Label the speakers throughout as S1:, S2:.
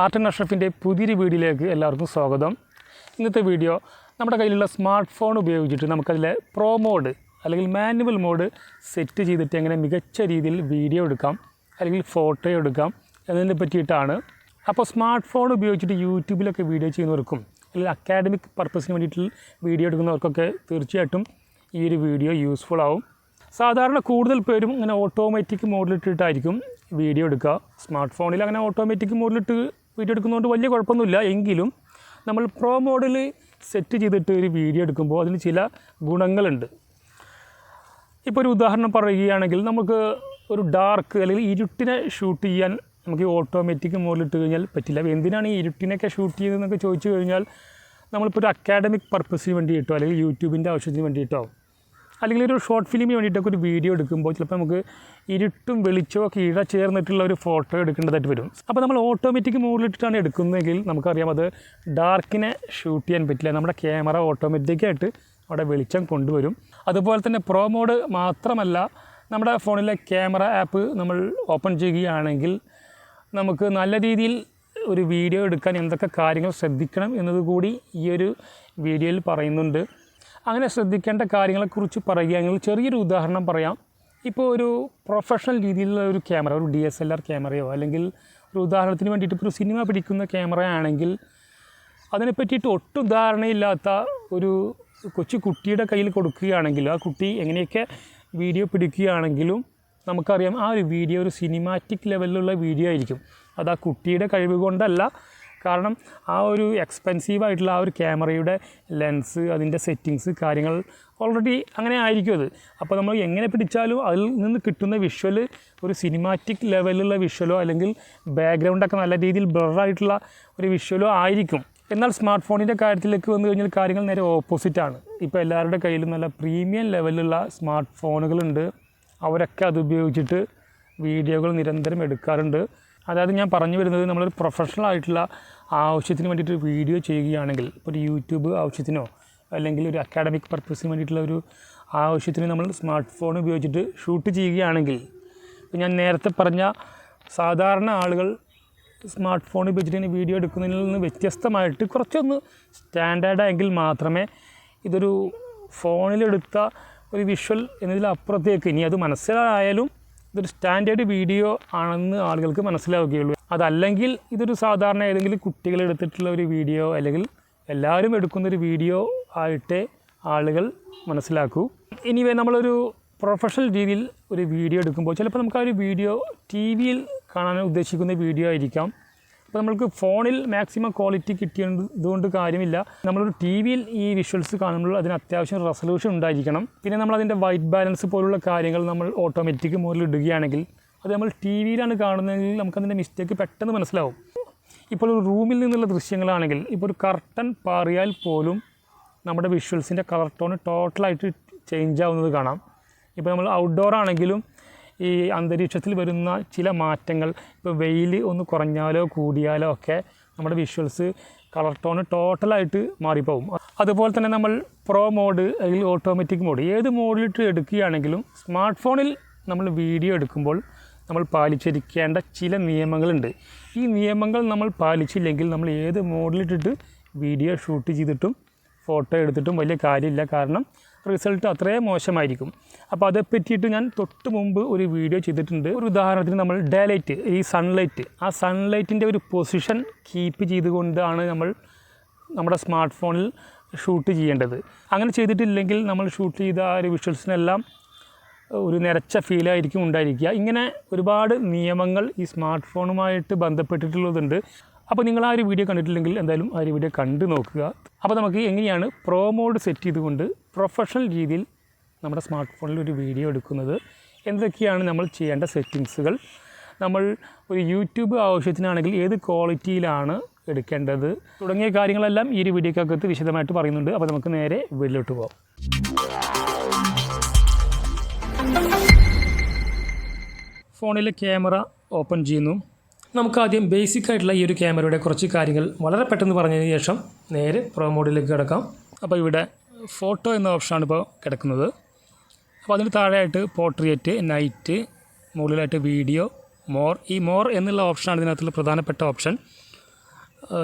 S1: Art and അഷ്റഫിന്റെ പുതിയൊരു വീഡിയോയിലേക്ക് എല്ലാവർക്കും സ്വാഗതം. ഇന്നത്തെ വീഡിയോ നമ്മുടെ കയ്യിലുള്ള സ്മാർട്ട് ഫോൺ ഉപയോഗിച്ചിട്ട് നമുക്കതിലെ പ്രോ മോഡ് അല്ലെങ്കിൽ മാനുവൽ മോഡ് സെറ്റ് ചെയ്തിട്ട് എങ്ങനെ മികച്ച രീതിയിൽ വീഡിയോ എടുക്കാം അല്ലെങ്കിൽ ഫോട്ടോ എടുക്കാം എന്നതിനെ പറ്റിയിട്ടാണ്. അപ്പോൾ സ്മാർട്ട് ഫോൺ ഉപയോഗിച്ചിട്ട് യൂട്യൂബിലൊക്കെ വീഡിയോ ചെയ്യുന്നവർക്കും അല്ലെങ്കിൽ അക്കാഡമിക് പർപ്പസിന് വേണ്ടിയിട്ട് വീഡിയോ എടുക്കുന്നവർക്കൊക്കെ തീർച്ചയായിട്ടും ഈ ഒരു വീഡിയോ യൂസ്ഫുൾ ആവും. സാധാരണ കൂടുതൽ പേരും ഇങ്ങനെ ഓട്ടോമാറ്റിക് മോഡിലിട്ടിട്ടായിരിക്കും വീഡിയോ എടുക്കുക. സ്മാർട്ട് ഫോണിൽ അങ്ങനെ ഓട്ടോമാറ്റിക് മോഡിലിട്ട് വീഡിയോ എടുക്കുന്നതുകൊണ്ട് വലിയ കുഴപ്പമൊന്നുമില്ല. എങ്കിലും നമ്മൾ പ്രോ മോഡിൽ സെറ്റ് ചെയ്തിട്ട് ഒരു വീഡിയോ എടുക്കുമ്പോൾ അതിന് ചില ഗുണങ്ങളുണ്ട്. ഇപ്പോൾ ഒരു ഉദാഹരണം പറയുകയാണെങ്കിൽ നമുക്ക് ഒരു ഡാർക്ക് അല്ലെങ്കിൽ ഇരുട്ടിനെ ഷൂട്ട് ചെയ്യാൻ നമുക്ക് ഓട്ടോമാറ്റിക് മോഡിലിട്ട് കഴിഞ്ഞാൽ പറ്റില്ല. എന്തിനാണ് ഈ ഇരുട്ടിനൊക്കെ ഷൂട്ട് ചെയ്യുന്നതെന്നൊക്കെ ചോദിച്ചു കഴിഞ്ഞാൽ നമ്മളിപ്പോൾ ഒരു അക്കാഡമിക് പർപ്പസിന് വേണ്ടിയിട്ടോ അല്ലെങ്കിൽ യൂട്യൂബിന്റെ ആവശ്യത്തിന് വേണ്ടിയിട്ടോ അല്ലെങ്കിൽ ഒരു ഷോർട്ട് ഫിലിമിന് വേണ്ടിയിട്ടൊക്കെ ഒരു വീഡിയോ എടുക്കുമ്പോൾ ചിലപ്പോൾ നമുക്ക് ഇരുട്ടും വെളിച്ചോ ഒക്കെ ഇഴ ചേർന്നിട്ടുള്ള ഒരു ഫോട്ടോ എടുക്കേണ്ടതായിട്ട് വരും. അപ്പോൾ നമ്മൾ ഓട്ടോമാറ്റിക് മോഡിലിട്ടിട്ടാണ് എടുക്കുന്നതെങ്കിൽ നമുക്കറിയാം അത് ഡാർക്കിനെ ഷൂട്ട് ചെയ്യാൻ പറ്റില്ല. നമ്മുടെ ക്യാമറ ഓട്ടോമാറ്റിക്കായിട്ട് അവിടെ വെളിച്ചം കൊണ്ടുവരും. അതുപോലെ തന്നെ പ്രോ മോഡ് മാത്രമല്ല നമ്മുടെ ഫോണിലെ ക്യാമറ ആപ്പ് നമ്മൾ ഓപ്പൺ ചെയ്യുകയാണെങ്കിൽ നമുക്ക് നല്ല രീതിയിൽ ഒരു വീഡിയോ എടുക്കാൻ എന്തൊക്കെ കാര്യങ്ങൾ ശ്രദ്ധിക്കണം എന്നതുകൂടി ഈ ഒരു വീഡിയോയിൽ പറയുന്നുണ്ട്. അങ്ങനെ ശ്രദ്ധിക്കേണ്ട കാര്യങ്ങളെക്കുറിച്ച് പറയുകയാണെങ്കിൽ ചെറിയൊരു ഉദാഹരണം പറയാം. ഇപ്പോൾ ഒരു പ്രൊഫഷണൽ രീതിയിലുള്ള ഒരു ക്യാമറ ഒരു ഡി എസ് എൽ ആർ ക്യാമറയോ അല്ലെങ്കിൽ ഒരു ഉദാഹരണത്തിന് വേണ്ടിയിട്ട് ഇപ്പോൾ ഒരു സിനിമ പിടിക്കുന്ന ക്യാമറ ആണെങ്കിൽ അതിനെ പറ്റിയിട്ട് ഒട്ടും ധാരണയില്ലാത്ത ഒരു കൊച്ചു കുട്ടിയുടെ കയ്യിൽ കൊടുക്കുകയാണെങ്കിൽ ആ കുട്ടി എങ്ങനെയൊക്കെ വീഡിയോ പിടിക്കുകയാണെങ്കിലും നമുക്കറിയാം ആ ഒരു വീഡിയോ ഒരു സിനിമാറ്റിക് ലെവലിലുള്ള വീഡിയോ ആയിരിക്കും. അത് ആ കുട്ടിയുടെ കഴിവ് കൊണ്ടല്ല കാരണം ആ ഒരു എക്സ്പെൻസീവ് ആയിട്ടുള്ള ആ ഒരു ക്യാമറയുടെ ലെൻസ് അതിന്റെ സെറ്റിങ്സ് കാര്യങ്ങൾ ഓൾറെഡി അങ്ങനെ ആയിരിക്കും അത്. അപ്പോൾ നമ്മൾ എങ്ങനെ പിടിച്ചാലും അതിൽ നിന്ന് കിട്ടുന്ന വിഷ്വൽ ഒരു സിനിമാറ്റിക് ലെവലിലുള്ള വിഷ്വലോ അല്ലെങ്കിൽ ബാക്ക്ഗ്രൗണ്ടൊക്കെ നല്ല രീതിയിൽ ബ്ലറായിട്ടുള്ള ഒരു വിഷ്വലോ ആയിരിക്കും. എന്നാൽ സ്മാർട്ട് ഫോണിന്റെ കാര്യത്തിലേക്ക് വന്നു കഴിഞ്ഞാൽ കാര്യങ്ങൾ നേരെ ഓപ്പോസിറ്റാണ് ഇപ്പോൾ എല്ലാവരുടെ കയ്യിലും നല്ല പ്രീമിയം ലെവലിലുള്ള സ്മാർട്ട് ഫോണുകളുണ്ട് അവരൊക്കെ അത് ഉപയോഗിച്ചിട്ട് വീഡിയോകൾ നിരന്തരം എടുക്കാറുണ്ട്. അതായത് ഞാൻ പറഞ്ഞു വരുന്നത് നമ്മളൊരു പ്രൊഫഷണൽ ആയിട്ടുള്ള ആവശ്യത്തിന് വേണ്ടിയിട്ട് വീഡിയോ ചെയ്യുകയാണെങ്കിൽ ഒരു യൂട്യൂബ് ആവശ്യത്തിനോ അല്ലെങ്കിൽ ഒരു അക്കാഡമിക് പർപ്പസിന് വേണ്ടിയിട്ടുള്ള ഒരു ആവശ്യത്തിന് നമ്മൾ സ്മാർട്ട് ഫോൺ ഉപയോഗിച്ചിട്ട് ഷൂട്ട് ചെയ്യുകയാണെങ്കിൽ ഇപ്പോൾ ഞാൻ നേരത്തെ പറഞ്ഞ സാധാരണ ആളുകൾ സ്മാർട്ട് ഫോൺ ഉപയോഗിച്ചിട്ട് വീഡിയോ എടുക്കുന്നതിൽ നിന്ന് വ്യത്യസ്തമായിട്ട് കുറച്ചൊന്ന് സ്റ്റാൻഡേർഡായെങ്കിൽ മാത്രമേ ഇതൊരു ഫോണിലെടുത്ത ഒരു വിഷ്വൽ എന്നതിലപ്പുറത്തേക്ക് ഇനി അത് മനസ്സിലായാലും ഇതൊരു സ്റ്റാൻഡേർഡ് വീഡിയോ ആണെന്ന് ആളുകൾക്ക് മനസ്സിലാവുകയുള്ളൂ. അതല്ലെങ്കിൽ ഇതൊരു സാധാരണ ഏതെങ്കിലും കുട്ടികൾ എടുത്തിട്ടുള്ള ഒരു വീഡിയോ അല്ലെങ്കിൽ എല്ലാവരും എടുക്കുന്നൊരു വീഡിയോ ആയിട്ടേ ആളുകൾ മനസ്സിലാക്കൂ. ഇനിവേ നമ്മളൊരു പ്രൊഫഷണൽ രീതിയിൽ ഒരു വീഡിയോ എടുക്കുമ്പോൾ ചിലപ്പോൾ നമുക്ക് ആ ഒരു വീഡിയോ ടി വിയിൽ കാണാൻ ഉദ്ദേശിക്കുന്ന വീഡിയോ ആയിരിക്കാം. അപ്പോൾ നമ്മൾക്ക് ഫോണിൽ മാക്സിമം ക്വാളിറ്റി കിട്ടിയതുകൊണ്ട് കാര്യമില്ല. നമ്മളൊരു ടി വിയിൽ ഈ വിഷ്വൽസ് കാണുമ്പോൾ അതിന് അത്യാവശ്യം റെസൊല്യൂഷൻ ഉണ്ടായിരിക്കണം. പിന്നെ നമ്മൾ അതിന്റെ വൈറ്റ് ബാലൻസ് പോലുള്ള കാര്യങ്ങൾ നമ്മൾ ഓട്ടോമാറ്റിക് മോഡിൽ ഇടുകയാണെങ്കിൽ അത് നമ്മൾ ടി വിയിലാണ് കാണുന്നതെങ്കിൽ നമുക്കതിന്റെ മിസ്റ്റേക്ക് പെട്ടെന്ന് മനസ്സിലാവും. ഇപ്പോൾ ഒരു റൂമിൽ നിന്നുള്ള ദൃശ്യങ്ങളാണെങ്കിൽ ഇപ്പോൾ ഒരു കർട്ടൻ പാറിയാൽ പോലും നമ്മുടെ വിഷ്വൽസിന്റെ കളർ ടോൺ ടോട്ടലായിട്ട് ചേഞ്ച് ആവുന്നത് കാണാം. ഇപ്പോൾ നമ്മൾ ഔട്ട്ഡോർ ആണെങ്കിലും ഈ അന്തരീക്ഷത്തിൽ വരുന്ന ചില മാറ്റങ്ങൾ ഇപ്പോൾ വെയിൽ ഒന്ന് കുറഞ്ഞാലോ കൂടിയാലോ ഒക്കെ നമ്മുടെ വിഷ്വൽസ് കളർ ടോൺ ടോട്ടലായിട്ട് മാറിപ്പോവും. അതുപോലെ തന്നെ നമ്മൾ പ്രോ മോഡ് അല്ലെങ്കിൽ ഓട്ടോമാറ്റിക് മോഡ് ഏത് മോഡിലിട്ട് എടുക്കുകയാണെങ്കിലും സ്മാർട്ട് ഫോണിൽ നമ്മൾ വീഡിയോ എടുക്കുമ്പോൾ നമ്മൾ പാലിച്ചിരിക്കേണ്ട ചില നിയമങ്ങളുണ്ട്. ഈ നിയമങ്ങൾ നമ്മൾ പാലിച്ചില്ലെങ്കിൽ നമ്മൾ ഏത് മോഡിലിട്ടിട്ട് വീഡിയോ ഷൂട്ട് ചെയ്തിട്ടും ഫോട്ടോ എടുത്തിട്ടും വലിയ കാര്യമില്ല. കാരണം റിസൾട്ട് അത്രയും മോശമായിരിക്കും. അപ്പോൾ അതേ പറ്റിയിട്ട് ഞാൻ തൊട്ട് മുമ്പ് ഒരു വീഡിയോ ചെയ്തിട്ടുണ്ട്. ഒരു ഉദാഹരണത്തിന് നമ്മൾ ഡേലൈറ്റ് ഈ സൺലൈറ്റ് ആ സൺലൈറ്റിന്റെ ഒരു പൊസിഷൻ കീപ്പ് ചെയ്തുകൊണ്ടാണ് നമ്മൾ നമ്മുടെ സ്മാർട്ട് ഫോണിൽ ഷൂട്ട് ചെയ്യേണ്ടത്. അങ്ങനെ ചെയ്തിട്ടില്ലെങ്കിൽ നമ്മൾ ഷൂട്ട് ചെയ്ത ആ ഒരു വിഷ്വൽസിനെല്ലാം ഒരു നിരച്ച ഫീലായിരിക്കും ഉണ്ടായിരിക്കുക. ഇങ്ങനെ ഒരുപാട് നിയമങ്ങൾ ഈ സ്മാർട്ട് ഫോണുമായിട്ട് ബന്ധപ്പെട്ടിട്ടുള്ളതുണ്ട്. അപ്പോൾ നിങ്ങൾ ആ ഒരു വീഡിയോ കണ്ടിട്ടില്ലെങ്കിൽ എന്തായാലും ആ ഒരു വീഡിയോ കണ്ടു നോക്കുക. അപ്പോൾ നമുക്ക് എങ്ങനെയാണ് പ്രോ മോഡ് സെറ്റ് ചെയ്തുകൊണ്ട് പ്രൊഫഷണൽ രീതിയിൽ നമ്മുടെ സ്മാർട്ട് ഫോണിൽ ഒരു വീഡിയോ എടുക്കുന്നത്. എന്തൊക്കെയാണ് നമ്മൾ ചെയ്യേണ്ട സെറ്റിങ്സുകൾ? നമ്മൾ ഒരു യൂട്യൂബ് ആവശ്യത്തിനാണെങ്കിൽ ഏത് ക്വാളിറ്റിയിലാണ് എടുക്കേണ്ടത്? തുടങ്ങിയ കാര്യങ്ങളെല്ലാം ഈ ഒരു വീഡിയോക്കകത്ത് വിശദമായിട്ട് പറയുന്നുണ്ട്. അപ്പോൾ നമുക്ക് നേരെ വീട്ടിലോട്ട് പോകാം ഫോണിലെ ക്യാമറ ഓപ്പൺ ചെയ്യുന്നു. നമുക്ക് ആദ്യം ബേസിക് ആയിട്ടുള്ള ഈ ഒരു ക്യാമറയുടെ കുറച്ച് കാര്യങ്ങൾ വളരെ പെട്ടെന്ന് പറഞ്ഞതിന് ശേഷം നേരെ പ്രോ മോഡിലേക്ക് കിടക്കാം. അപ്പോൾ ഇവിടെ ഫോട്ടോ എന്ന ഓപ്ഷനാണ് ഇപ്പോൾ കിടക്കുന്നത്. അപ്പോൾ അതിന് താഴെയായിട്ട് പോർട്രേറ്റ് നൈറ്റ് മുകളിലായിട്ട് വീഡിയോ മോർ. ഈ മോർ എന്നുള്ള ഓപ്ഷനാണ് ഇതിനകത്തുള്ള പ്രധാനപ്പെട്ട ഓപ്ഷൻ.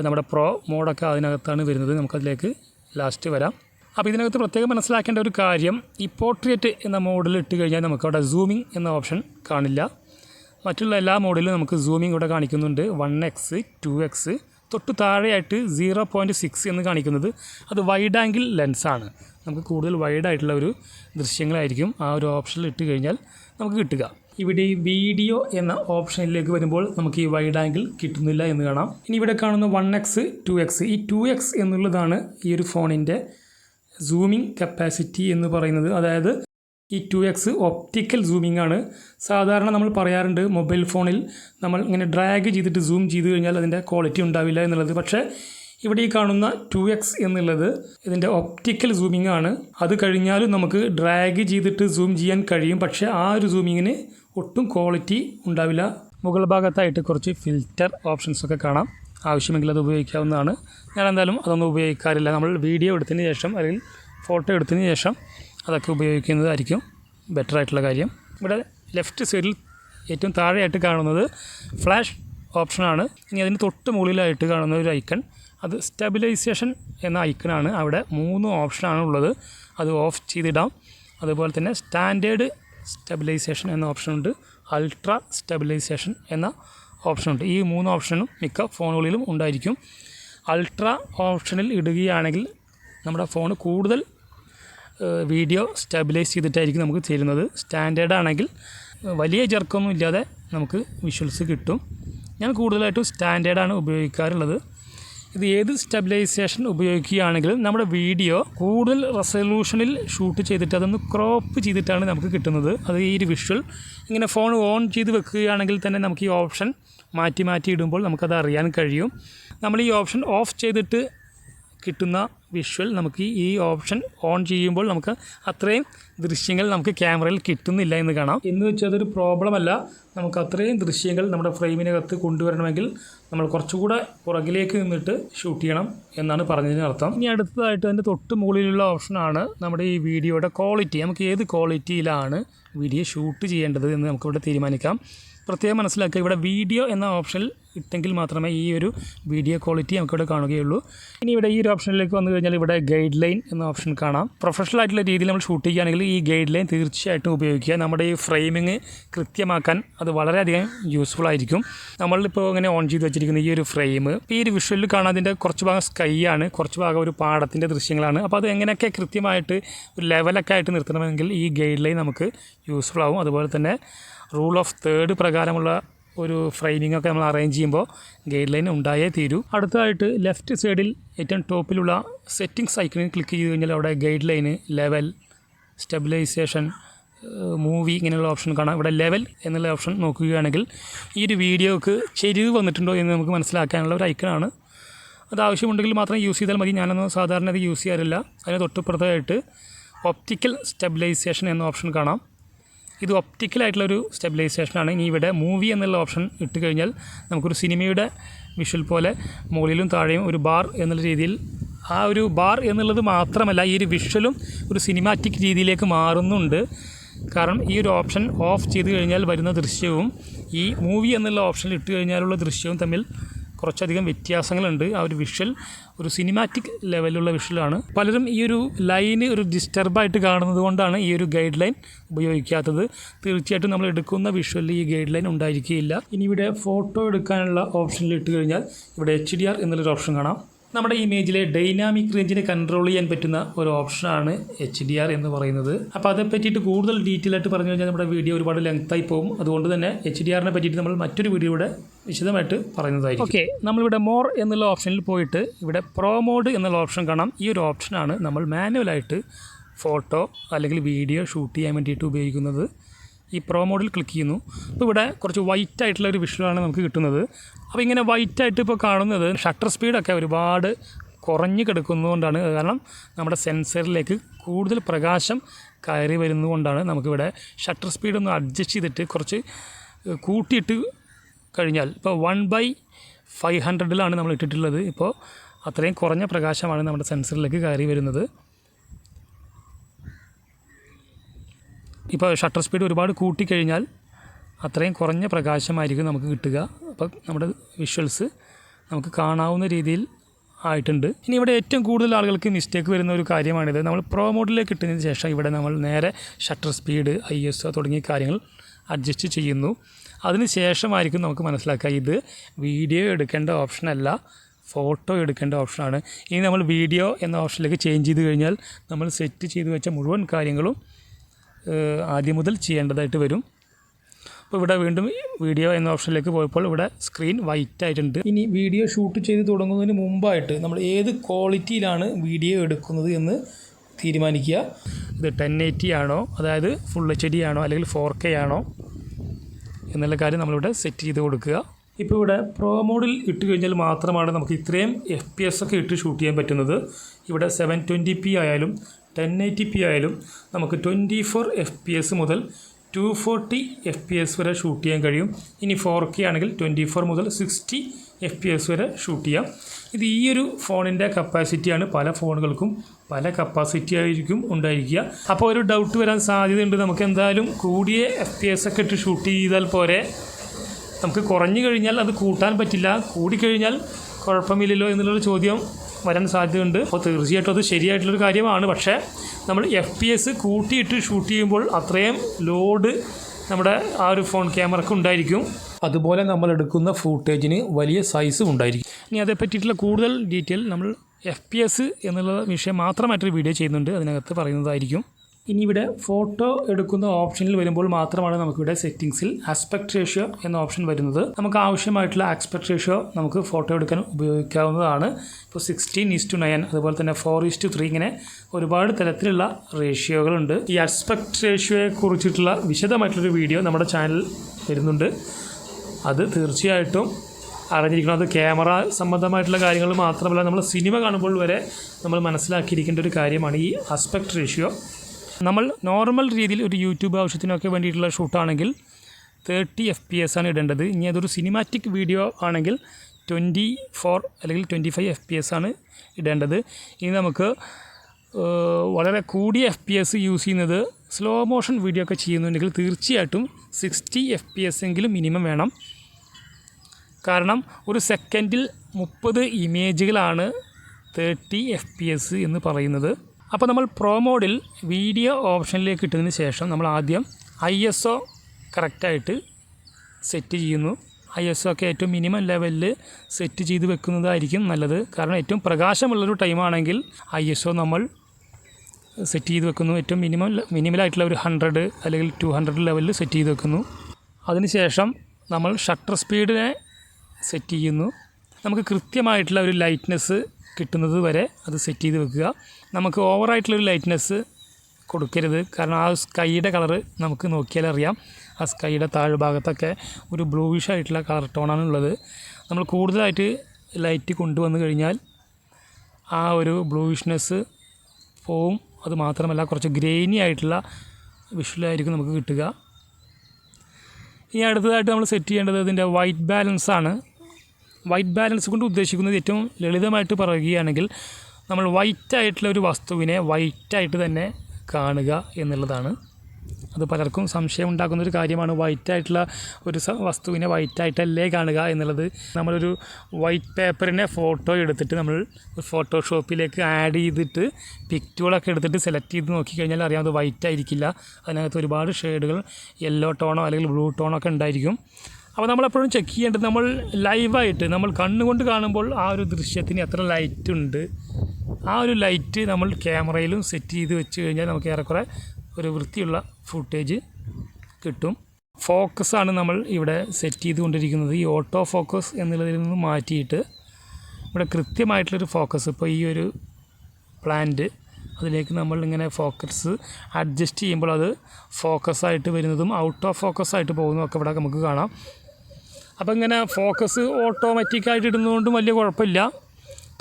S1: നമ്മുടെ പ്രോ മോഡൊക്കെ അതിനകത്താണ് വരുന്നത്. നമുക്കതിലേക്ക് ലാസ്റ്റ് വരാം. അപ്പോൾ ഇതിനകത്ത് പ്രത്യേകം മനസ്സിലാക്കേണ്ട ഒരു കാര്യം ഈ പോർട്രേറ്റ് എന്ന മോഡിൽ ഇട്ട് കഴിഞ്ഞാൽ നമുക്ക് അവിടെ സൂമിംഗ് എന്ന ഓപ്ഷൻ കാണില്ല. മറ്റുള്ള എല്ലാ മോഡിലും നമുക്ക് സൂമിംഗ് ഇവിടെ കാണിക്കുന്നുണ്ട്. One X two X. തൊട്ട് താഴെയായിട്ട് സീറോ പോയിന്റ് സിക്സ് എന്ന് കാണിക്കുന്നത് അത് വൈഡ് ആംഗിൾ ലെൻസാണ് നമുക്ക് കൂടുതൽ വൈഡായിട്ടുള്ള ഒരു ദൃശ്യങ്ങളായിരിക്കും ആ ഒരു ഓപ്ഷനിൽ ഇട്ട് കഴിഞ്ഞാൽ നമുക്ക് കിട്ടുക. ഇവിടെ ഈ വീഡിയോ എന്ന ഓപ്ഷനിലേക്ക് വരുമ്പോൾ നമുക്ക് ഈ വൈഡ് ആംഗിൾ കിട്ടുന്നില്ല എന്ന് കാണാം. ഇനി ഇവിടെ കാണുന്ന വൺ എക്സ് ടു എക്സ് ഈ ടു എക്സ് എന്നുള്ളതാണ് ഈ ഒരു ഫോണിന്റെ സൂമിംഗ് കപ്പാസിറ്റി എന്ന് പറയുന്നത്. അതായത് ഈ ടു എക്സ് ഒപ്റ്റിക്കൽ സൂമിംഗ് ആണ്. സാധാരണ നമ്മൾ പറയാറുണ്ട് മൊബൈൽ ഫോണിൽ നമ്മൾ ഇങ്ങനെ ഡ്രാഗ് ചെയ്തിട്ട് സൂം ചെയ്ത് കഴിഞ്ഞാൽ അതിന്റെ ക്വാളിറ്റി ഉണ്ടാവില്ല എന്നുള്ളത്. പക്ഷേ ഇവിടെ ഈ കാണുന്ന ടു എക്സ് എന്നുള്ളത് ഇതിന്റെ ഒപ്റ്റിക്കൽ സൂമിംഗ് ആണ്. അത് കഴിഞ്ഞാലും നമുക്ക് ഡ്രാഗ് ചെയ്തിട്ട് സൂം ചെയ്യാൻ കഴിയും. പക്ഷേ ആ ഒരു സൂമിങ്ങിന് ഒട്ടും ക്വാളിറ്റി ഉണ്ടാവില്ല. മുകൾ ഭാഗത്തായിട്ട് കുറച്ച് ഫിൽറ്റർ ഓപ്ഷൻസ് ഒക്കെ കാണാം. ആവശ്യമെങ്കിൽ അത് ഉപയോഗിക്കാവുന്നതാണ്. ഞാൻ എന്തായാലും അതൊന്നും ഉപയോഗിക്കാറില്ല. നമ്മൾ വീഡിയോ എടുത്തതിന് ശേഷം അല്ലെങ്കിൽ ഫോട്ടോ എടുത്തതിന് ശേഷം അതൊക്കെ ഉപയോഗിക്കുന്നതായിരിക്കും ബെറ്റർ ആയിട്ടുള്ള കാര്യം. ഇവിടെ ലെഫ്റ്റ് സൈഡിൽ ഏറ്റവും താഴെയായിട്ട് കാണുന്നത് ഫ്ലാഷ് ഓപ്ഷനാണ്. ഇനി അതിന് തൊട്ട് മുകളിലായിട്ട് കാണുന്ന ഒരു ഐക്കൺ. അത് സ്റ്റെബിലൈസേഷൻ എന്ന ഐക്കണാണ്. അവിടെ മൂന്ന് ഓപ്ഷനാണ് ഉള്ളത്. അത് ഓഫ് ചെയ്തിടാം. അതുപോലെ തന്നെ സ്റ്റാൻഡേർഡ് സ്റ്റെബിലൈസേഷൻ എന്ന ഓപ്ഷനുണ്ട്. അൾട്രാ സ്റ്റെബിലൈസേഷൻ എന്ന ഓപ്ഷനുണ്ട്. ഈ മൂന്ന് ഓപ്ഷനും മിക്ക ഫോണുകളിലും ഉണ്ടായിരിക്കും. അൾട്രാ ഓപ്ഷനിൽ ഇടുകയാണെങ്കിൽ നമ്മുടെ ഫോൺ കൂടുതൽ വീഡിയോ സ്റ്റെബിലൈസ് ചെയ്തിട്ടായിരിക്കും നമുക്ക് തരുന്നത്. സ്റ്റാൻഡേർഡ് ആണെങ്കിൽ വലിയ ചെറുക്കൊന്നും ഇല്ലാതെ നമുക്ക് വിഷ്വൽസ് കിട്ടും. ഞാൻ കൂടുതലായിട്ടും സ്റ്റാൻഡേർഡാണ് ഉപയോഗിക്കാറുള്ളത്. ഇത് ഏത് സ്റ്റെബിലൈസേഷൻ ഉപയോഗിക്കുകയാണെങ്കിലും നമ്മുടെ വീഡിയോ കൂടുതൽ റെസൊല്യൂഷനിൽ ഷൂട്ട് ചെയ്തിട്ട് അതൊന്ന് ക്രോപ്പ് ചെയ്തിട്ടാണ് നമുക്ക് കിട്ടുന്നത്. അത് ഈ ഒരു വിഷ്വൽ ഇങ്ങനെ ഫോൺ ഓൺ ചെയ്ത് വെക്കുകയാണെങ്കിൽ തന്നെ നമുക്ക് ഈ ഓപ്ഷൻ മാറ്റി മാറ്റി ഇടുമ്പോൾ നമുക്കത് അറിയാൻ കഴിയും. നമ്മൾ ഈ ഓപ്ഷൻ ഓഫ് ചെയ്തിട്ട് കിട്ടുന്ന വിഷ്വൽ നമുക്ക് ഈ ഓപ്ഷൻ ഓൺ ചെയ്യുമ്പോൾ നമുക്ക് അത്രയും ദൃശ്യങ്ങൾ നമുക്ക് ക്യാമറയിൽ കിട്ടുന്നില്ല എന്ന് കാണാം. എന്ന് വെച്ചാൽ അതൊരു പ്രോബ്ലം അല്ല. നമുക്ക് അത്രയും ദൃശ്യങ്ങൾ നമ്മുടെ ഫ്രെയിമിനകത്ത് കൊണ്ടുവരണമെങ്കിൽ നമ്മൾ കുറച്ചുകൂടെ പുറകിലേക്ക് നിന്നിട്ട് ഷൂട്ട് ചെയ്യണം എന്നാണ് പറഞ്ഞതിന് അർത്ഥം. ഇനി അടുത്തതായിട്ട് അതിന്റെ തൊട്ട് മുകളിലുള്ള ഓപ്ഷനാണ് നമ്മുടെ ഈ വീഡിയോയുടെ ക്വാളിറ്റി നമുക്ക് ഏത് ക്വാളിറ്റിയിലാണ് വീഡിയോ ഷൂട്ട് ചെയ്യേണ്ടത് എന്ന് നമുക്കിവിടെ തീരുമാനിക്കാം. പ്രത്യേകം മനസ്സിലാക്കുക ഇവിടെ വീഡിയോ എന്ന ഓപ്ഷനിൽ ഇട്ടെങ്കിൽ മാത്രമേ ഈ ഒരു വീഡിയോ ക്വാളിറ്റി നമുക്കിവിടെ കാണുകയുള്ളൂ. ഇനി ഇവിടെ ഈ ഒരു ഓപ്ഷനിലേക്ക് വന്നു കഴിഞ്ഞാൽ ഇവിടെ ഗൈഡ് ലൈൻ എന്ന ഓപ്ഷൻ കാണാം. പ്രൊഫഷണൽ ആയിട്ടുള്ള രീതിയിൽ നമ്മൾ ഷൂട്ട് ചെയ്യുകയാണെങ്കിൽ ഈ ഗൈഡ് ലൈൻ തീർച്ചയായിട്ടും ഉപയോഗിക്കുക. നമ്മുടെ ഈ ഫ്രെയിമിങ് കൃത്യമാക്കാൻ അത് വളരെയധികം യൂസ്ഫുൾ ആയിരിക്കും. നമ്മളിപ്പോൾ ഇങ്ങനെ ഓൺ ചെയ്ത് വെച്ചിരിക്കുന്ന ഈ ഒരു ഫ്രെയിം ഈ ഒരു വിഷ്വലിൽ കാണാതിന്റെ കുറച്ച് ഭാഗം സ്കൈ ആണ്. കുറച്ച് ഭാഗം ഒരു പാടത്തിന്റെ ദൃശ്യങ്ങളാണ്. അപ്പോൾ അത് എങ്ങനെയൊക്കെ കൃത്യമായിട്ട് ഒരു ലെവലൊക്കെ ആയിട്ട് നിർത്തണമെങ്കിൽ ഈ ഗൈഡ് ലൈൻ നമുക്ക് യൂസ്ഫുൾ ആവും. അതുപോലെ തന്നെ റൂൾ ഓഫ് തേർഡ് പ്രകാരമുള്ള ഒരു ഫ്രെയിമിംഗ് ഒക്കെ നമ്മൾ അറേഞ്ച് ചെയ്യുമ്പോൾ ഗൈഡ് ലൈൻ ഉണ്ടായേ തീരൂ. അടുത്തതായിട്ട് ലെഫ്റ്റ് സൈഡിൽ ഏറ്റവും ടോപ്പിലുള്ള സെറ്റിംഗ്സ് ഐക്കണിൽ ക്ലിക്ക് ചെയ്ത് കഴിഞ്ഞാൽ അവിടെ guide line level stabilisation movie ഇങ്ങനെയുള്ള ഓപ്ഷൻ കാണാം. ഇവിടെ ലെവൽ എന്നുള്ള ഓപ്ഷൻ നോക്കുകയാണെങ്കിൽ ഈ ഒരു വീഡിയോക്ക് ചെരിവ് വന്നിട്ടുണ്ടോ എന്ന് നമുക്ക് മനസ്സിലാക്കാനുള്ള ഒരു ഐക്കണാണ് അത് ആവശ്യമുണ്ടെങ്കിൽ മാത്രം യൂസ് ചെയ്താൽ മതി. ഞാനൊന്നും സാധാരണ അത് യൂസ് ചെയ്യാറില്ല. അതിന് തൊട്ടുപുറത്തായിട്ട് ഒപ്റ്റിക്കൽ സ്റ്റെബിലൈസേഷൻ എന്ന ഓപ്ഷൻ കാണാം. ഇത് ഒപ്റ്റിക്കലായിട്ടുള്ളൊരു സ്റ്റെബിലൈസേഷനാണ് ഇനി ഇവിടെ മൂവി എന്നുള്ള ഓപ്ഷൻ ഇട്ട് കഴിഞ്ഞാൽ നമുക്കൊരു സിനിമയുടെ വിഷ്വൽ പോലെ മുകളിലും താഴെയും ഒരു ബാർ എന്നുള്ള രീതിയിൽ ആ ഒരു ബാർ എന്നുള്ളത് മാത്രമല്ല ഈ ഒരു വിഷ്വലും ഒരു സിനിമാറ്റിക് രീതിയിലേക്ക് മാറുന്നുണ്ട്. കാരണം ഈ ഒരു ഓപ്ഷൻ ഓഫ് ചെയ്ത് കഴിഞ്ഞാൽ വരുന്ന ദൃശ്യവും ഈ മൂവി എന്നുള്ള ഓപ്ഷനിൽ ഇട്ട് കഴിഞ്ഞാലുള്ള ദൃശ്യവും തമ്മിൽ കുറച്ചധികം വ്യത്യാസങ്ങളുണ്ട്. ആ ഒരു വിഷ്വൽ ഒരു സിനിമാറ്റിക് ലെവലിലുള്ള വിഷ്വലാണ് പലരും ഈ ഒരു ലൈന് ഒരു ഡിസ്റ്റർബായിട്ട് കാണുന്നത് കൊണ്ടാണ് ഈ ഒരു ഗൈഡ് ലൈൻ ഉപയോഗിക്കാത്തത്. തീർച്ചയായിട്ടും നമ്മൾ എടുക്കുന്ന വിഷ്വലിൽ ഈ ഗൈഡ് ലൈൻ ഉണ്ടായിരിക്കുകയില്ല. ഇനി ഇവിടെ ഫോട്ടോ എടുക്കാനുള്ള ഓപ്ഷനിൽ ഇട്ട് കഴിഞ്ഞാൽ ഇവിടെ എച്ച് ഡി ആർ എന്നുള്ളൊരു ഓപ്ഷൻ കാണാം. നമ്മുടെ ഇമേജിലെ ഡൈനാമിക് റേഞ്ചിനെ കൺട്രോൾ ചെയ്യാൻ പറ്റുന്ന ഒരു ഓപ്ഷനാണ് എച്ച് ഡി ആർ എന്ന് പറയുന്നത്. അപ്പോൾ അതേ പറ്റിയിട്ട് കൂടുതൽ ഡീറ്റെയിൽ ആയിട്ട് പറഞ്ഞു കഴിഞ്ഞാൽ നമ്മുടെ വീഡിയോ ഒരുപാട് ലെങ്ത്തായി പോകും. അതുകൊണ്ട് തന്നെ എച്ച് ഡി ആറിനെ പറ്റിയിട്ട് നമ്മൾ മറ്റൊരു വീഡിയോയുടെ വിശദമായിട്ട് പറയുന്നതായിരിക്കും. ഓക്കെ നമ്മളിവിടെ മോർ എന്നുള്ള ഓപ്ഷനിൽ പോയിട്ട് ഇവിടെ പ്രോ മോഡ് എന്നുള്ള ഓപ്ഷൻ കാണാം. ഈ ഒരു ഓപ്ഷനാണ് നമ്മൾ മാനുവലായിട്ട് ഫോട്ടോ അല്ലെങ്കിൽ വീഡിയോ ഷൂട്ട് ചെയ്യാൻ വേണ്ടിയിട്ട് ഉപയോഗിക്കുന്നത്. ഈ പ്രോ മോഡിൽ ക്ലിക്ക് ചെയ്യുന്നു. അപ്പോൾ ഇവിടെ കുറച്ച് വൈറ്റ് ആയിട്ടുള്ള ഒരു വിഷ്വലാണ് നമുക്ക് കിട്ടുന്നത്. അപ്പോൾ ഇങ്ങനെ വൈറ്റ് ആയിട്ട് ഇപ്പോൾ കാണുന്നത് ഷട്ടർ സ്പീഡൊക്കെ ഒരുപാട് കുറഞ്ഞു കിടക്കുന്നതുകൊണ്ടാണ്. കാരണം നമ്മുടെ സെൻസറിലേക്ക് കൂടുതൽ പ്രകാശം കയറി വരുന്നതുകൊണ്ടാണ് നമുക്കിവിടെ ഷട്ടർ സ്പീഡ് ഒന്ന് അഡ്ജസ്റ്റ് ചെയ്തിട്ട് കുറച്ച് കൂട്ടിയിട്ട് കഴിഞ്ഞാൽ. ഇപ്പോൾ വൺ ബൈ ഫൈവ് ഹൺഡ്രഡിലാണ് നമ്മൾ ഇട്ടിട്ടുള്ളത്. ഇപ്പോൾ അത്രയും കുറഞ്ഞ പ്രകാശമാണ് നമ്മുടെ സെൻസറിലേക്ക് കയറി വരുന്നത്. ഇപ്പോൾ ഷട്ടർ സ്പീഡ് ഒരുപാട് കൂട്ടിക്കഴിഞ്ഞാൽ അത്രയും കുറഞ്ഞ പ്രകാശമായിരിക്കും നമുക്ക് കിട്ടുക. അപ്പം നമ്മുടെ വിഷ്വൽസ് നമുക്ക് കാണാവുന്ന രീതിയിൽ ആയിട്ടുണ്ട്. ഇനി ഇവിടെ ഏറ്റവും കൂടുതൽ ആളുകൾക്ക് മിസ്റ്റേക്ക് വരുന്ന ഒരു കാര്യമാണിത്. നമ്മൾ പ്രോ മോഡിലേക്ക് ഇട്ടതിന് ശേഷം ഇവിടെ നമ്മൾ നേരെ ഷട്ടർ സ്പീഡ് ഐ എസ് തുടങ്ങിയ കാര്യങ്ങൾ അഡ്ജസ്റ്റ് ചെയ്യുന്നു. അതിന് ശേഷമായിരിക്കും നമുക്ക് മനസ്സിലാക്കുക ഇത് വീഡിയോ എടുക്കേണ്ട ഓപ്ഷനല്ല ഫോട്ടോ എടുക്കേണ്ട ഓപ്ഷനാണ് ഇനി നമ്മൾ വീഡിയോ എന്ന ഓപ്ഷനിലേക്ക് ചേഞ്ച് ചെയ്ത് കഴിഞ്ഞാൽ നമ്മൾ സെറ്റ് ചെയ്ത് വെച്ച മുഴുവൻ കാര്യങ്ങളും ആദ്യം മുതൽ ചെയ്യേണ്ടതായിട്ട് വരും. അപ്പോൾ ഇവിടെ വീണ്ടും വീഡിയോ എന്ന ഓപ്ഷനിലേക്ക് പോയപ്പോൾ ഇവിടെ സ്ക്രീൻ വൈറ്റ് ആയിട്ടുണ്ട്. ഇനി വീഡിയോ ഷൂട്ട് ചെയ്ത് തുടങ്ങുന്നതിന് മുമ്പായിട്ട് നമ്മൾ ഏത് ക്വാളിറ്റിയിലാണ് വീഡിയോ എടുക്കുന്നത് എന്ന് തീരുമാനിക്കുക. ഇത് ടെൻ എയ്റ്റി ആണോ? അതായത് ഫുൾ എച്ച് ഡി ആണോ? അല്ലെങ്കിൽ ഫോർ കെ ആണോ? എന്നുള്ള കാര്യം നമ്മളിവിടെ സെറ്റ് ചെയ്ത് കൊടുക്കുക. ഇപ്പോൾ ഇവിടെ പ്രോ മോഡിൽ ഇട്ട് കഴിഞ്ഞാൽ മാത്രമാണ് നമുക്ക് ഇത്രയും എഫ് പി എസ് ഒക്കെ ഇട്ട് ഷൂട്ട് ചെയ്യാൻ പറ്റുന്നത്. ഇവിടെ സെവൻ ട്വന്റി പി ആയാലും ടെൻ എയ്റ്റി പി ആയാലും നമുക്ക് twenty four F P S മുതൽ two forty F P S വരെ ഷൂട്ട് ചെയ്യാൻ കഴിയും. ഇനി ഫോർ കെ ആണെങ്കിൽ ട്വന്റി ഫോർ മുതൽ സിക്സ്റ്റി എഫ് പി എസ് വരെ ഷൂട്ട് ചെയ്യാം. ഇത് ഈ ഒരു ഫോണിന്റെ കപ്പാസിറ്റിയാണ്. പല ഫോണുകൾക്കും പല കപ്പാസിറ്റി ആയിരിക്കും ഉണ്ടായിരിക്കുക. അപ്പോൾ ഒരു ഡൗട്ട് വരാൻ സാധ്യതയുണ്ട്. നമുക്ക് എന്തായാലും കൂടിയ എഫ് പി എസ് ഒക്കെ ഇട്ട് ഷൂട്ട് ചെയ്താൽ പോരെ. നമുക്ക് കുറഞ്ഞു കഴിഞ്ഞാൽ അത് കൂട്ടാൻ പറ്റില്ല. കൂടിക്കഴിഞ്ഞാൽ കുഴപ്പമില്ലല്ലോ എന്നുള്ളൊരു ചോദ്യം വരാൻ സാധ്യതയുണ്ട്. അപ്പോൾ തീർച്ചയായിട്ടും അത് ശരിയായിട്ടുള്ളൊരു കാര്യമാണ്. പക്ഷേ നമ്മൾ എഫ് പി എസ് കൂട്ടിയിട്ട് ഷൂട്ട് ചെയ്യുമ്പോൾ അത്രയും ലോഡ് നമ്മുടെ ആ ഒരു ഫോൺ ക്യാമറക്ക് ഉണ്ടായിരിക്കും. അതുപോലെ നമ്മൾ എടുക്കുന്ന ഫൂട്ടേജിന് വലിയ സൈസും ഉണ്ടായിരിക്കും. ഇനി അതേ പറ്റിയിട്ടുള്ള കൂടുതൽ ഡീറ്റെയിൽ നമ്മൾ എഫ് പി എസ് എന്നുള്ള വിഷയം മാത്രമായിട്ടൊരു വീഡിയോ ചെയ്യുന്നുണ്ട്. അതിനകത്ത് പറയുന്നതായിരിക്കും. ഇനി ഇവിടെ ഫോട്ടോ എടുക്കുന്ന ഓപ്ഷനിൽ വരുമ്പോൾ മാത്രമാണ് നമുക്കിവിടെ സെറ്റിംഗ്സിൽ ആസ്പെക്ട് റേഷ്യോ എന്ന ഓപ്ഷൻ വരുന്നത്. നമുക്ക് ആവശ്യമായിട്ടുള്ള ആസ്പെക്ട് റേഷ്യോ നമുക്ക് ഫോട്ടോ എടുക്കാൻ ഉപയോഗിക്കാവുന്നതാണ്. ഇപ്പോൾ സിക്സ്റ്റീൻ ഈസ് ടു നയൻ അതുപോലെ തന്നെ ഫോർ ഈസ് ടു ത്രീ ഇങ്ങനെ ഒരുപാട് തരത്തിലുള്ള റേഷ്യോകളുണ്ട് ഈ ആസ്പെക്ട് റേഷ്യോയെ കുറിച്ചിട്ടുള്ള വിശദമായിട്ടുള്ളൊരു വീഡിയോ നമ്മുടെ ചാനൽ വരുന്നുണ്ട്. അത് തീർച്ചയായിട്ടും അറിഞ്ഞിരിക്കണം. അത് ക്യാമറ സംബന്ധമായിട്ടുള്ള കാര്യങ്ങൾ മാത്രമല്ല നമ്മൾ സിനിമ കാണുമ്പോൾ വരെ നമ്മൾ മനസ്സിലാക്കിയിരിക്കേണ്ട ഒരു കാര്യമാണ് ഈ ആസ്പെക്ട് റേഷ്യോ നമ്മൾ നോർമൽ രീതിയിൽ ഒരു യൂട്യൂബ് ആവശ്യത്തിനൊക്കെ വേണ്ടിയിട്ടുള്ള ഷൂട്ടാണെങ്കിൽ തേർട്ടി എഫ് പി എസ് ആണ് ഇടേണ്ടത്. ഇനി അതൊരു സിനിമാറ്റിക് വീഡിയോ ആണെങ്കിൽ ട്വന്റി ഫോർ അല്ലെങ്കിൽ twenty five F P S ആണ് ഇടേണ്ടത്. ഇനി നമുക്ക് വളരെ കൂടിയ എഫ് പി എസ് യൂസ് ചെയ്യുന്നത് സ്ലോ മോഷൻ വീഡിയോ ഒക്കെ ചെയ്യുന്നുണ്ടെങ്കിൽ തീർച്ചയായിട്ടും സിക്സ്റ്റി എഫ് പി എസ് എങ്കിലും മിനിമം വേണം. കാരണം ഒരു സെക്കൻഡിൽ മുപ്പത് ഇമേജുകളാണ് തേർട്ടി എഫ് പി എസ് എന്ന് പറയുന്നത്. അപ്പോൾ നമ്മൾ പ്രോ മോഡിൽ വീഡിയോ ഓപ്ഷനിലേക്ക് ഇട്ടതിന് ശേഷം നമ്മൾ ആദ്യം ഐ എസ് ഒ കറക്റ്റായിട്ട് സെറ്റ് ചെയ്യുന്നു. ഐ എസ് ഒക്കെ ഏറ്റവും മിനിമം ലെവലിൽ സെറ്റ് ചെയ്ത് വെക്കുന്നതായിരിക്കും നല്ലത്. കാരണം ഏറ്റവും പ്രകാശമുള്ളൊരു ടൈമാണെങ്കിൽ ഐ എസ് ഒ നമ്മൾ സെറ്റ് ചെയ്ത് വെക്കുന്നു. ഏറ്റവും മിനിമം മിനിമലായിട്ടുള്ള ഒരു ഹൺഡ്രഡ് അല്ലെങ്കിൽ ടു ഹൺഡ്രഡ് ലെവലിൽ സെറ്റ് ചെയ്ത് വെക്കുന്നു. അതിനുശേഷം നമ്മൾ ഷട്ടർ സ്പീഡിനെ സെറ്റ് ചെയ്യുന്നു. നമുക്ക് കൃത്യമായിട്ടുള്ള ഒരു ലൈറ്റ്നെസ് കിട്ടുന്നത് വരെ അത് സെറ്റ് ചെയ്ത് വെക്കുക. നമുക്ക് ഓവറായിട്ടുള്ളൊരു ലൈറ്റ്നെസ് കൊടുക്കരുത്. കാരണം ആ സ്കൈയുടെ കളറ് നമുക്ക് നോക്കിയാൽ അറിയാം. ആ സ്കൈയുടെ താഴ്ഭാഗത്തൊക്കെ ഒരു ബ്ലൂയിഷ് ആയിട്ടുള്ള കളർ ടോണാണ് ഉള്ളത്. നമ്മൾ കൂടുതലായിട്ട് ലൈറ്റ് കൊണ്ടുവന്ന് കഴിഞ്ഞാൽ ആ ഒരു ബ്ലൂയിഷ്നെസ് പോവും. അത് മാത്രമല്ല കുറച്ച് ഗ്രെയിനി ആയിട്ടുള്ള വിഷ്വലായിരിക്കും നമുക്ക് കിട്ടുക. ഇനി അടുത്തതായിട്ട് നമ്മൾ സെറ്റ് ചെയ്യേണ്ടത് ഇതിന്റെ വൈറ്റ് ബാലൻസ് ആണ്. വൈറ്റ് ബാലൻസ് കൊണ്ട് ഉദ്ദേശിക്കുന്നത് ഏറ്റവും ലളിതമായിട്ട് പറയുകയാണെങ്കിൽ നമ്മൾ വൈറ്റ് ആയിട്ടുള്ള ഒരു വസ്തുവിനെ വൈറ്റായിട്ട് തന്നെ കാണുക എന്നുള്ളതാണ്. അത് പലർക്കും സംശയം ഉണ്ടാക്കുന്ന ഒരു കാര്യമാണ്. വൈറ്റ് ആയിട്ടുള്ള ഒരു വസ്തുവിനെ വൈറ്റ് ആയിട്ടല്ലേ കാണുക എന്നുള്ളത്. നമ്മളൊരു വൈറ്റ് പേപ്പറിനെ ഫോട്ടോ എടുത്തിട്ട് നമ്മൾ ഫോട്ടോഷോപ്പിലേക്ക് ആഡ് ചെയ്തിട്ട് പിക്ചറുകളൊക്കെ എടുത്തിട്ട് സെലക്ട് ചെയ്ത് നോക്കിക്കഴിഞ്ഞാൽ അറിയാം അത് വൈറ്റ് ആയിരിക്കില്ല. അതിനകത്ത് ഒരുപാട് ഷെയ്ഡുകൾ യെല്ലോ ടോണോ അല്ലെങ്കിൽ ബ്ലൂ ടോണോ ഒക്കെ ഉണ്ടായിരിക്കും. അപ്പോൾ നമ്മളെപ്പോഴും ചെക്ക് ചെയ്യേണ്ടത് നമ്മൾ ലൈവായിട്ട് നമ്മൾ കണ്ണുകൊണ്ട് കാണുമ്പോൾ ആ ഒരു ദൃശ്യത്തിന് എത്ര ലൈറ്റ് ഉണ്ട്. ആ ഒരു ലൈറ്റ് നമ്മൾ ക്യാമറയിലും സെറ്റ് ചെയ്ത് വെച്ച് കഴിഞ്ഞാൽ നമുക്ക് ഏറെക്കുറെ ഒരു വൃത്തിയുള്ള ഫുട്ടേജ് കിട്ടും. ഫോക്കസാണ് നമ്മൾ ഇവിടെ സെറ്റ് ചെയ്തുകൊണ്ടിരിക്കുന്നത്. ഈ ഓട്ടോ ഫോക്കസ് എന്നുള്ളതിൽ നിന്ന് മാറ്റിയിട്ട് ഇവിടെ കൃത്യമായിട്ടുള്ളൊരു ഫോക്കസ് ഇപ്പോൾ ഈ ഒരു പ്ലാന്റ് അതിലേക്ക് നമ്മൾ ഇങ്ങനെ ഫോക്കസ് അഡ്ജസ്റ്റ് ചെയ്യുമ്പോൾ അത് ഫോക്കസ് ആയിട്ട് വരുന്നതും ഔട്ട് ഓഫ് ഫോക്കസ് ആയിട്ട് പോകുന്നതും ഒക്കെ ഇവിടെ നമുക്ക് കാണാം. അപ്പോൾ ഇങ്ങനെ ഫോക്കസ് ഓട്ടോമാറ്റിക്കായിട്ട് ഇടുന്നതുകൊണ്ടും വലിയ കുഴപ്പമില്ല.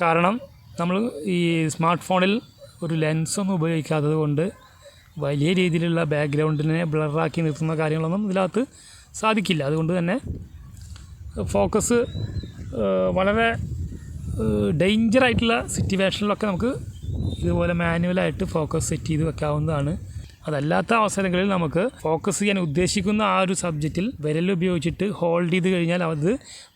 S1: കാരണം നമ്മൾ ഈ സ്മാർട്ട് ഫോണിൽ ഒരു ലെൻസൊന്നും ഉപയോഗിക്കാത്തത് കൊണ്ട് വലിയ രീതിയിലുള്ള ബാക്ക്ഗ്രൗണ്ടിനെ ബ്ലറാക്കി നിർത്തുന്ന കാര്യങ്ങളൊന്നും ഇതിനകത്ത് സാധിക്കില്ല. അതുകൊണ്ട് തന്നെ ഫോക്കസ് വളരെ ഡേഞ്ചറായിട്ടുള്ള സിറ്റുവേഷനിലൊക്കെ നമുക്ക് ഇതുപോലെ മാനുവലായിട്ട് ഫോക്കസ് സെറ്റ് ചെയ്ത് വെക്കാവുന്നതാണ്. അതല്ലാത്ത അവസരങ്ങളിൽ നമുക്ക് ഫോക്കസ് ചെയ്യാൻ ഉദ്ദേശിക്കുന്ന ആ ഒരു സബ്ജക്റ്റിൽ വിരൽ ഉപയോഗിച്ചിട്ട് ഹോൾഡ് ചെയ്ത് കഴിഞ്ഞാൽ അത്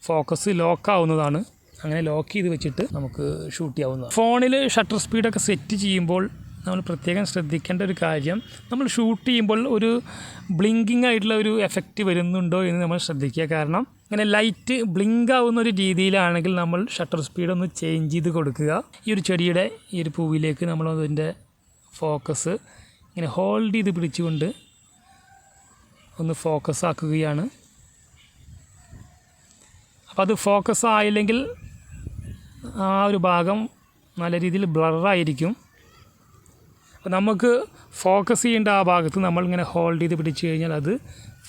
S1: ഫോക്കസ് ലോക്ക് ആവുന്നതാണ്. അങ്ങനെ ലോക്ക് ചെയ്ത് വെച്ചിട്ട് നമുക്ക് ഷൂട്ട് ചെയ്യാവുന്നതാണ്. ഫോണിൽ ഷട്ടർ സ്പീഡൊക്കെ സെറ്റ് ചെയ്യുമ്പോൾ നമ്മൾ പ്രത്യേകം ശ്രദ്ധിക്കേണ്ട ഒരു കാര്യം നമ്മൾ ഷൂട്ട് ചെയ്യുമ്പോൾ ഒരു ബ്ലിങ്കിങ് ആയിട്ടുള്ള ഒരു എഫക്റ്റ് വരുന്നുണ്ടോ എന്ന് നമ്മൾ ശ്രദ്ധിക്കുക. കാരണം ഇങ്ങനെ ലൈറ്റ് ബ്ലിങ്ക് ആവുന്ന ഒരു രീതിയിലാണെങ്കിൽ നമ്മൾ ഷട്ടർ സ്പീഡ് ഒന്ന് ചേഞ്ച് ചെയ്ത് കൊടുക്കുക. ഈ ഒരു ചെടിയുടെ ഈ ഒരു പൂവിലേക്ക് നമ്മൾ അതിന്റെ ഫോക്കസ് ഇങ്ങനെ ഹോൾഡ് ചെയ്ത് പിടിച്ചുകൊണ്ട് ഒന്ന് ഫോക്കസ് ആക്കുകയാണ്. അപ്പോൾ അത് ഫോക്കസ് ആയില്ലെങ്കിൽ ആ ഒരു ഭാഗം നല്ല രീതിയിൽ ബ്ലറായിരിക്കും അപ്പോൾ നമുക്ക് ഫോക്കസ് ചെയ്യേണ്ട ആ ഭാഗത്ത് നമ്മൾ ഇങ്ങനെ ഹോൾഡ് ചെയ്ത് പിടിച്ചു കഴിഞ്ഞാൽ അത്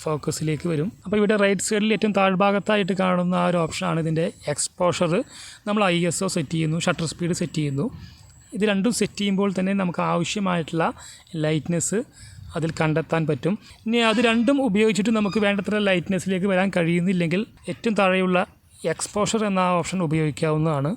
S1: ഫോക്കസിലേക്ക് വരും. അപ്പോൾ ഇവിടെ റൈറ്റ് സൈഡിൽ ഏറ്റവും താഴ്ഭാഗത്തായിട്ട് കാണുന്ന ആ ഒരു ഓപ്ഷനാണ് ഇതിന്റെ എക്സ്പോഷർ നമ്മൾ ഐ എസ് ഒ സെറ്റ് ചെയ്യുന്നു ഷട്ടർ സ്പീഡ് സെറ്റ് ചെയ്യുന്നു. ഇത് രണ്ടും സെറ്റ് ചെയ്യുമ്പോൾ തന്നെ നമുക്ക് ആവശ്യമായിട്ടുള്ള ലൈറ്റ്നെസ് അതിൽ കണ്ടെത്താൻ പറ്റും. ഇനി അത് രണ്ടും ഉപയോഗിച്ചിട്ട് നമുക്ക് വേണ്ടത്ര ലൈറ്റ്നെസ്സിലേക്ക് വരാൻ കഴിയുന്നില്ലെങ്കിൽ ഏറ്റവും താഴെയുള്ള എക്സ്പോഷർ എന്ന ഓപ്ഷൻ ഉപയോഗിക്കാവുന്നതാണ്.